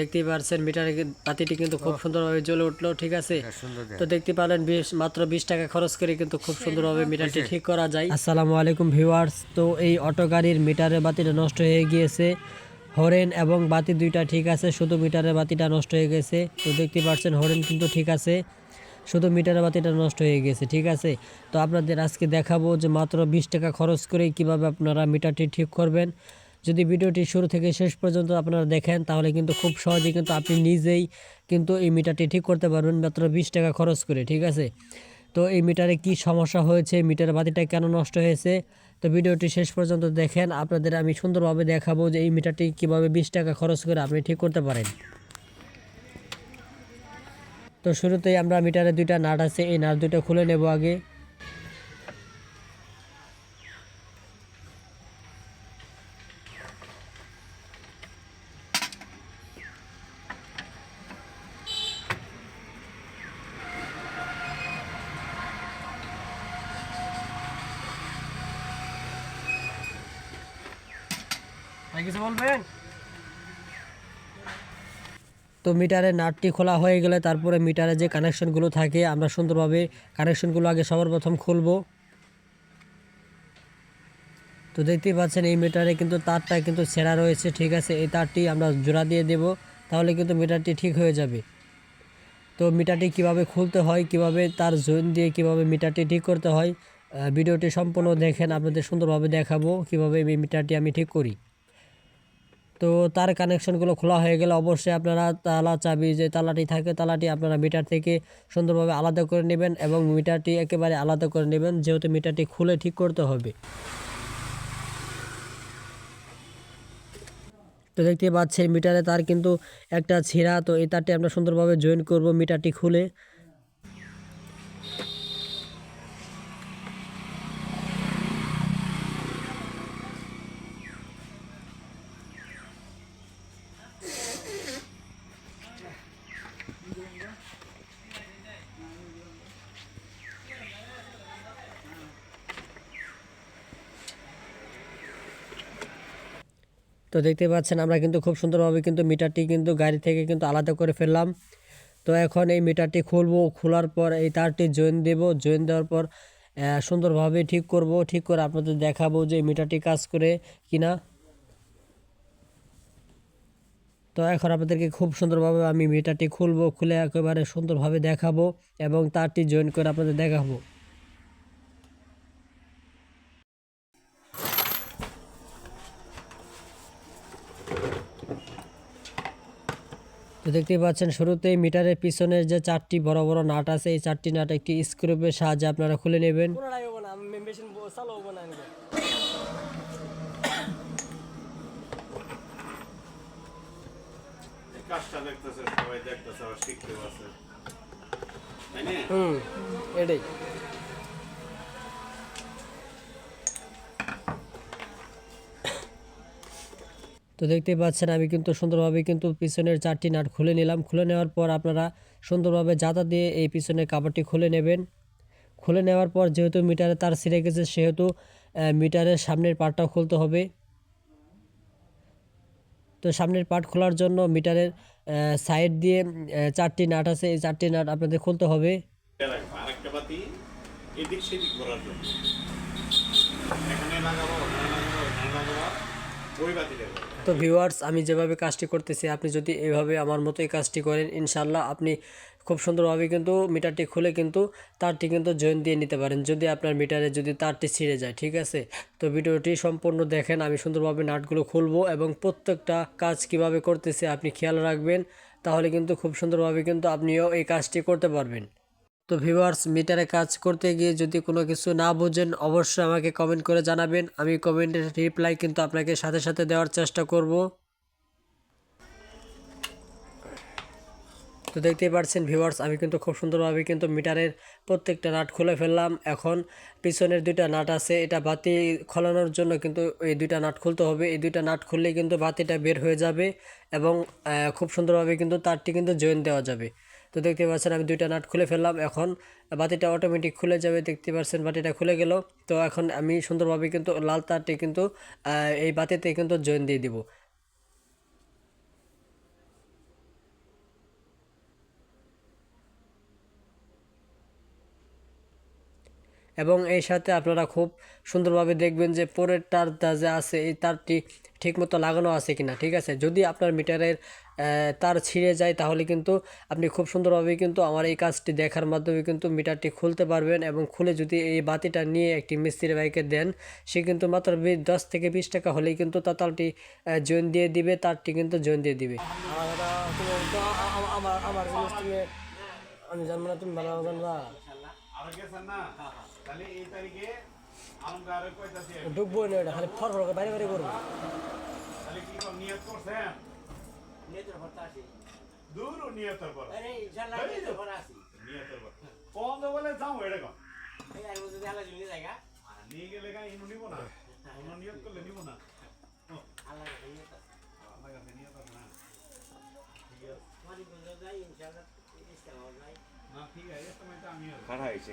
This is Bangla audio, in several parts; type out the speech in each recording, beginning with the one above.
দেখতেই পারছেন মিটারে বাতিটি কিন্তু খুব সুন্দরভাবে জ্বলে উঠল ঠিক আছে? তো দেখতে পারেন বিশ মাত্র বিশ টাকা খরচ করে কিন্তু খুব সুন্দরভাবে মিটারটি ঠিক করা যায়। আসসালামু আলাইকুম ভিউয়ার্স। তো এই অটো গাড়ির মিটারের বাতিটা নষ্ট হয়ে গিয়েছে। হরেন এবং বাতি দুইটা ঠিক আছে শুধু মিটারের বাতিটা নষ্ট হয়ে গেছে। তো দেখতে পাচ্ছেন হরেন কিন্তু ঠিক আছে শুধু মিটারের বাতিটা নষ্ট হয়ে গেছে ঠিক আছে? তো আপনাদের আজকে দেখাবো যে মাত্র বিশ টাকা খরচ করে কীভাবে আপনারা মিটারটি ঠিক করবেন। যদি ভিডিওটি শুরু থেকে শেষ পর্যন্ত আপনারা দেখেন, তাহলে কিন্তু খুব সহজে কিন্তু আপনি নিজেই কিন্তু এই মিটারটি ঠিক করতে পারবেন মাত্র বিশ টাকা খরচ করে, ঠিক আছে? তো এই মিটারে কি সমস্যা হয়েছে মিটার বাতিটা কেন নষ্ট হয়েছে? তো ভিডিওটি শেষ পর্যন্ত দেখেন, আপনাদের আমি সুন্দরভাবে দেখাবো যে এই মিটারটি কীভাবে বিশ টাকা খরচ করে আপনি ঠিক করতে পারেন। তো শুরুতেই আমরা মিটারে দুইটা নাট আছে, এই নাট দুটো খুলে নেব আগে কিছু বলবেন তো মিটারের নাটটি খোলা হয়ে গেলে তারপরে মিটারে যে কানেকশনগুলো থাকে, আমরা সুন্দরভাবে কানেকশনগুলো আগে সবার প্রথম খুলবো। তো দেখতেই পাচ্ছেন, এই মিটারে কিন্তু তারটা কিন্তু ছেঁড়া রয়েছে, ঠিক আছে? এই তারটি আমরা জোড়া দিয়ে দেব, তাহলে কিন্তু মিটারটি ঠিক হয়ে যাবে। তো মিটারটি কীভাবে খুলতে হয়, কীভাবে তার জোন দিয়ে কীভাবে মিটারটি ঠিক করতে হয় ভিডিওটি সম্পূর্ণ দেখেন, আপনাদের সুন্দরভাবে দেখাবো, কীভাবে এই মিটারটি আমি ঠিক করি। তো তার কানেকশনগুলো খোলা হয়ে গেলে অবশ্যই আপনারা তালা চাবি, যে তালাটি থাকে তালাটি আপনারা মিটার থেকে সুন্দরভাবে আলাদা করে নেবেন এবং মিটারটি একেবারে আলাদা করে নেবেন। যেহেতু মিটারটি খুলে ঠিক করতে হবে। তো দেখতে পাচ্ছেন মিটারে তার কিন্তু একটা ছিঁড়া, তো এই তারটি আমরা সুন্দরভাবে জয়েন করব মিটারটি খুলে। তো দেখতে পাচ্ছেন, আমরা কিন্তু খুব সুন্দরভাবে কিন্তু মিটারটি কিন্তু গাড়ি থেকে কিন্তু আলাদা করে ফেললাম। তো এখন এই মিটারটি খুলবো, খোলার পর এই তারটি জয়েন দেব। জয়েন দেওয়ার পর সুন্দরভাবে ঠিক করব। ঠিক করে আপনাদের দেখাবো যে মিটারটি কাজ করে কিনা। তো এখন আপনাদেরকে খুব সুন্দরভাবে আমি মিটারটি খুলবো, খুলে একেবারে সুন্দরভাবে দেখাবো এবং তারটি জয়েন করে আপনাদের দেখাবো। তো দেখতেই পাচ্ছেন শুরুতেই মিটারের পিছনের যে চারটি বড় বড় নাট আছে এই চারটি নাট একটি স্ক্রুপের সাহায্যে আপনারা খুলে নেবেন। হুম কাজটা দেখতেছে সবাই দেখতেছে আবার শিখতেও আছে তাই না হুম এটাই তো দেখতেই পাচ্ছেন, আমি কিন্তু সুন্দরভাবে কিন্তু পিছনের চারটি নাট খুলে নিলাম। খুলে নেওয়ার পর আপনারা সুন্দরভাবে জাতা দিয়ে এই পিছনের কাপড়টি খুলে নেবেন। খুলে নেওয়ার পর যেহেতু মিটারে তার ছিঁড়ে গেছে, সেহেতু মিটারের সামনের পার্টটাও খুলতে হবে। তো সামনের পার্ট খোলার জন্য মিটারের সাইড দিয়ে চারটি নাট আছে। এই চারটি নাট আপনাদের খুলতে হবে। বাতি এদিক সেদিক করার জন্য। এখানে লাগাবো, ওখানে লাগাবো এখানে লাগাবো, ওই করব। তো ভিউয়ার্স আমি যেভাবে কাজটি করতেছি, আপনি যদি এভাবে আমার মতো এই কাজটি করেন ইনশাল্লাহ আপনি খুব সুন্দরভাবে কিন্তু মিটারটি খুলে কিন্তু তারটি কিন্তু জয়েন দিয়ে নিতে পারেন। যদি আপনার মিটারে যদি তারটি ছিঁড়ে যায়, ঠিক আছে? তো ভিডিওটি সম্পূর্ণ দেখেন, আমি সুন্দরভাবে নাটগুলো খুলবো এবং প্রত্যেকটা কাজ কীভাবে করতেছে আপনি খেয়াল রাখবেন, তাহলে কিন্তু খুব সুন্দরভাবে কিন্তু আপনিও এই কাজটি করতে পারবেন। তো ভিউয়ার্স, মিটারে কাজ করতে গিয়ে যদি কোনো কিছু না বোঝেন, অবশ্যই আমাকে কমেন্ট করে জানাবেন। আমি কমেন্টের রিপ্লাই কিন্তু আপনাকে সাথে সাথে দেওয়ার চেষ্টা করব। তো দেখতেই পাচ্ছেন ভিউয়ার্স, আমি কিন্তু খুব সুন্দরভাবে কিন্তু মিটারের প্রত্যেকটা নাট খুলে ফেললাম। এখন পিছনের দুইটা নাট আছে, এটা বাতি খোলানোর জন্য কিন্তু এই দুইটা নাট খুলতে হবে। এই দুইটা নাট খুললেই কিন্তু বাতিটা বের হয়ে যাবে এবং খুব সুন্দরভাবে কিন্তু তারটি কিন্তু জয়েন দেওয়া যাবে। তো দেখতে পাচ্ছেন আমি দুইটা নাট খুলে ফেললাম এখন। বাতিটা অটোমেটিক খুলে যাবে, দেখতে পাচ্ছেন বাতিটা খুলে গেল। তো এখন আমি সুন্দরভাবে কিন্তু লাল তারটি কিন্তু এই বাতিতে কিন্তু জয়েন দিয়ে দিব। এবং এই সাথে আপনারা খুব সুন্দরভাবে দেখবেন যে পরের তারটা যে আছে এই তারটি ঠিকমতো লাগানো আছে কিনা ঠিক আছে? যদি আপনার মিটারের তার ছিঁড়ে যায় তাহলে কিন্তু আপনি খুব সুন্দরভাবে কিন্তু আমার এই কাজটি দেখার মাধ্যমে কিন্তু মিটারটি খুলতে পারবেন এবং খুলে যদি এই বাতিটা নিয়ে একটি মিস্ত্রি ভাইকে দেন সে কিন্তু মাত্র বি- দশ থেকে বিশ টাকা হলেই কিন্তু তাতালটি জয়েন দিয়ে দিবে তারটি কিন্তু জয়েন দিয়ে দিবে। আমার আমার আমি জানব না তুমি ভালো জানবা? আর গেছেন না এই আরও এটা খালি ফর ফর করে বাইরে বাইরে করব। তাহলে কি কোন নিয়ত করছেন? দূর নিয়তের পর নিয়তের পর কোন বলে যাও এটা কোন নিয়ে গেলে গাই ইনু নিব না। অন্য নিয়ত করলে নিব না। আল্লাহ কাছে নিয়ত আছে। না। ঠিক আছে। না ঠিক আছে এই সময় তো হয়েছে।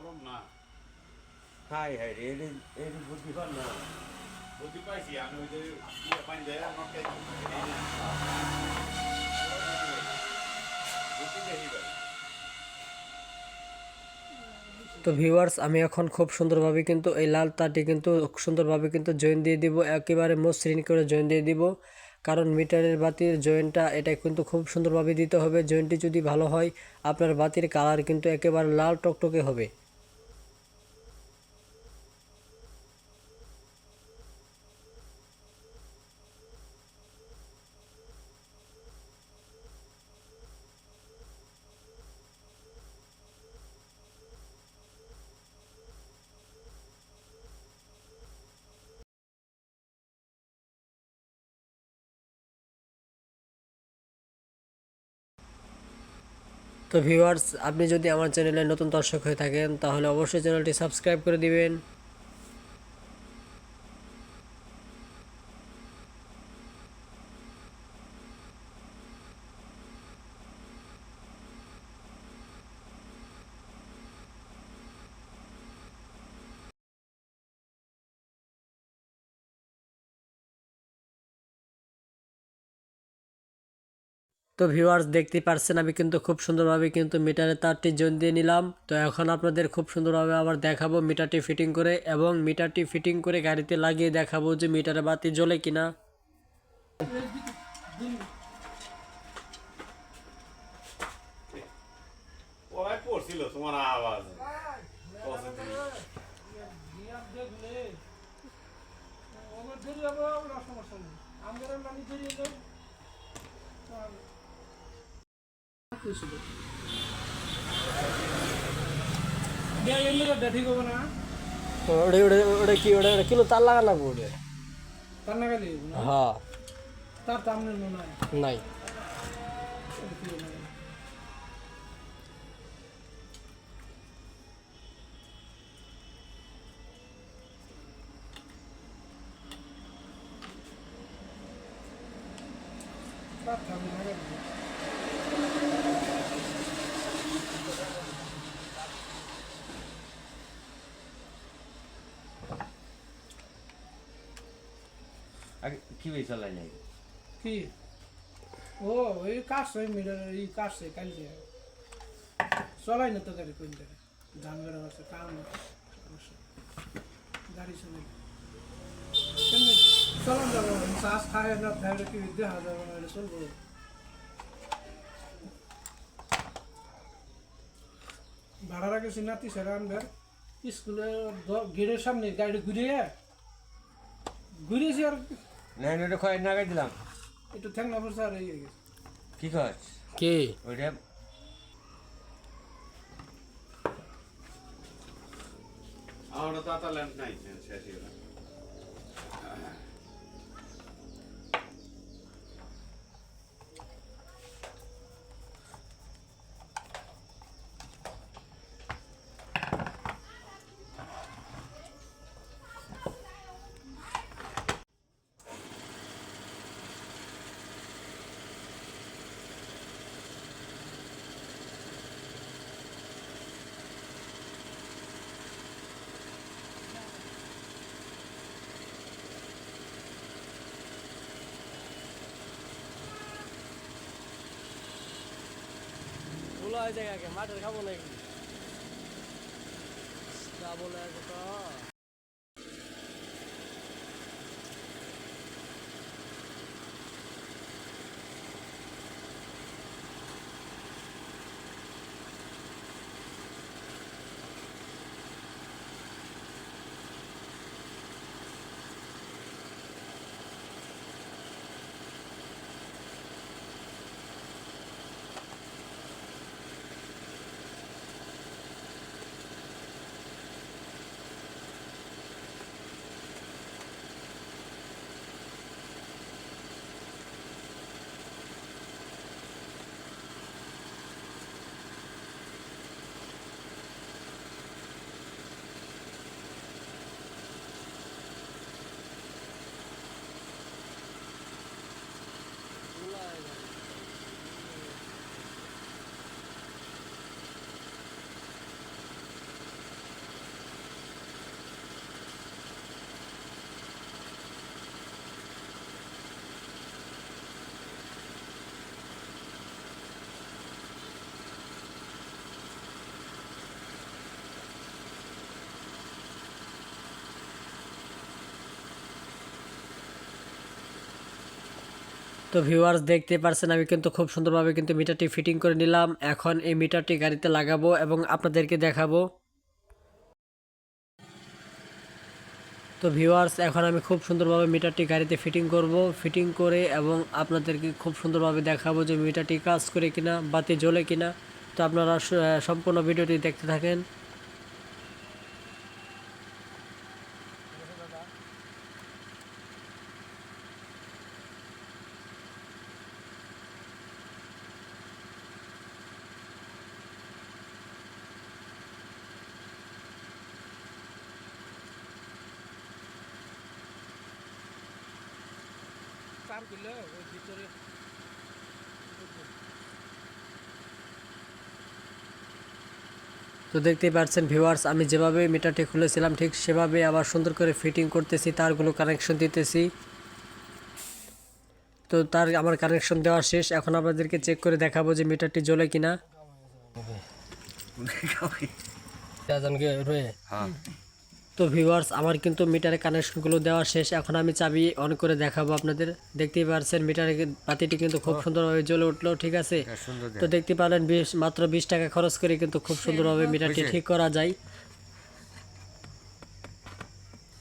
গরম না। হাই হাই রে এর এর বুদ্ধি পার না। বুদ্ধি পাইছি আমি ওই যে ইয়ে পানি দেয় বুদ্ধি তো ভিউয়ার্স আমি এখন খুব সুন্দরভাবে কিন্তু এই লাল তারটি কিন্তু সুন্দরভাবে কিন্তু জয়েন দিয়ে দিব একেবারে মসৃণ করে জয়েন দিয়ে দিব। কারণ মিটারের বাতির জয়েন্টটা এটা কিন্তু খুব সুন্দরভাবে দিতে হবে। জয়েন্টটি যদি ভালো হয় আপনার বাতির কালার কিন্তু একেবারে লাল টকটকে হবে। তো ভিউয়ার্স, আপনি যদি আমার চ্যানেলে নতুন দর্শক হয়ে থাকেন, তাহলে অবশ্যই চ্যানেলটি সাবস্ক্রাইব করে দিবেন। তো ভিউয়ার্স দেখতে পারছেন আমি কিন্তু খুব সুন্দরভাবে কিন্তু মিটারের তারটি জোন দিয়ে নিলাম। তো এখন আপনাদের খুব সুন্দরভাবে আবার দেখাবো মিটারটি ফিটিং করে এবং মিটারটি ফিটিং করে গাড়িতে লাগিয়ে দেখাবো যে মিটারে বাতি জ্বলে কিনা। তোমার আওয়াজ। দিল। ঠিক হবে না। ওটা ওটা ওটা কি ওটা ওটা কিলো তার লাগা লাগবো ওটা? তার না? গেলে হ্যাঁ। তার সামনে মনে হয়? নাই। তার সামনে কি হয়ে চালাই নাই কি? ও ওই কাটছে মিটার এই কাটছে কালকে চলাই না তো গাড়ি, কোন জায়গায়? গাড়ি আছে কারণ গাড়ি চলে চলন যাব। শ্বাস খায় না খায় কি দেখা যাবে না চলবো। ভাড়া রাখেছি নাতি সেরা আনবার স্কুলে গেটের সামনে গাড়ি ঘুরিয়ে ঘুরিয়েছি আর না ওটা খয় নাগাই দিলাম। একটু ঠ্যাংনা পড়ছে স্যার হয়ে গেছে। কি কয় কে? ওইটা। আমার তাতা ল্যাম্প নাই শেষ হয়ে যায় আগে মাঠের খাব নাকি? তো ভিউয়ার্স দেখতে পারছেন, আমি কিন্তু খুব সুন্দরভাবে কিন্তু মিটারটি ফিটিং করে নিলাম। এখন এই মিটারটি গাড়িতে লাগাবো এবং আপনাদেরকে দেখাবো। তো ভিউয়ার্স এখন আমি খুব সুন্দরভাবে মিটারটি গাড়িতে ফিটিং করব। ফিটিং করে এবং আপনাদেরকে খুব সুন্দরভাবে দেখাবো যে মিটারটি কাজ করে কিনা, বাতি জ্বলে কিনা। তো আপনারা সম্পূর্ণ ভিডিওটি দেখতে থাকেন। কাম করলে ওই ভিতরে। তো দেখতেই পাচ্ছেন ভিউয়ার্স আমি যেভাবে মিটারটি খুলেছিলাম ঠিক সেভাবে আবার সুন্দর করে ফিটিং করতেছি তারগুলো কানেকশন দিতেছি। তো তার আমার কানেকশন দেওয়া শেষ। এখন আপনাদেরকে চেক করে দেখাবো যে মিটারটি জ্বলে কিনা। হ্যাঁ। তো ভিউয়ার্স আমার কিন্তু মিটারে কানেকশনগুলো দেওয়া শেষ। এখন আমি চাবি অন করে দেখাবো আপনাদের। দেখতেই পাচ্ছেন মিটারে বাতিটি কিন্তু খুব সুন্দরভাবে জ্বলে উঠল ঠিক আছে? তো দেখতে পারেন বিশ মাত্র বিশ টাকা খরচ করে কিন্তু খুব সুন্দরভাবে মিটারটি ঠিক করা যায়।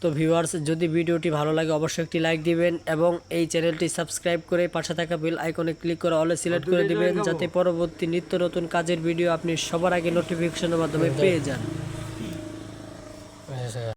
তো ভিউয়ার্স যদি ভিডিওটি ভালো লাগে অবশ্যই একটি লাইক দিবেন এবং এই চ্যানেলটি সাবস্ক্রাইব করে পাশে থাকা বেল আইকনে ক্লিক করে অলে সিলেক্ট করে দিবেন যাতে পরবর্তী নিত্য নতুন কাজের ভিডিও আপনি সবার আগে নোটিফিকেশনের মাধ্যমে পেয়ে যান।